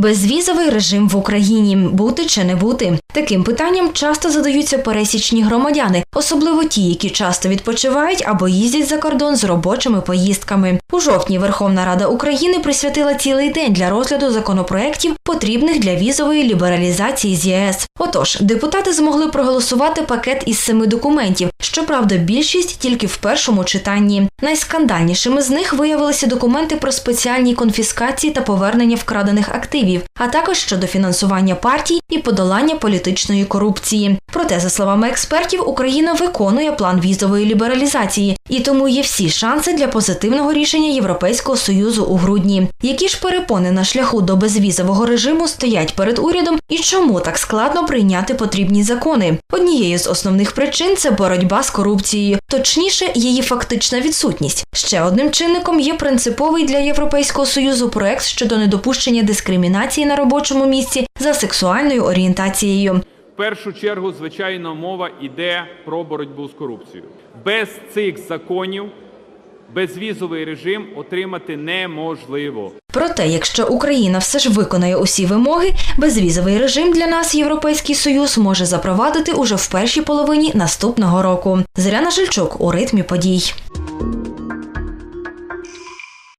Безвізовий режим в Україні бути чи не бути. Таким питанням часто задаються пересічні громадяни, особливо ті, які часто відпочивають або їздять за кордон з робочими поїздками. У жовтні Верховна Рада України присвятила цілий день для розгляду законопроєктів, потрібних для візової лібералізації з ЄС. Отож, депутати змогли проголосувати пакет із семи документів. Щоправда, більшість тільки в першому читанні. Найскандальнішими з них виявилися документи про спеціальні конфіскації та повернення вкрадених активів, а також щодо фінансування партій і подолання політичної корупції. Проте, за словами експертів, Україна виконує план візової лібералізації, і тому є всі шанси для позитивного рішення Європейського союзу у грудні. Які ж перепони на шляху до безвізового режиму стоять перед урядом, і чому так складно прийняти потрібні закони? Однією з основних причин це боротьба з корупцією, точніше, її фактична відсутність. Ще одним чинником є принциповий для Європейського союзу проект щодо недопущення дискримінації на робочому місці за сексуальною орієнтацією. Першу чергу, звичайно, мова йде про боротьбу з корупцією. Без цих законів безвізовий режим отримати неможливо. Проте, якщо Україна все ж виконає усі вимоги, безвізовий режим для нас Європейський Союз може запровадити уже в першій половині наступного року. Зоряна Жильчук у ритмі подій.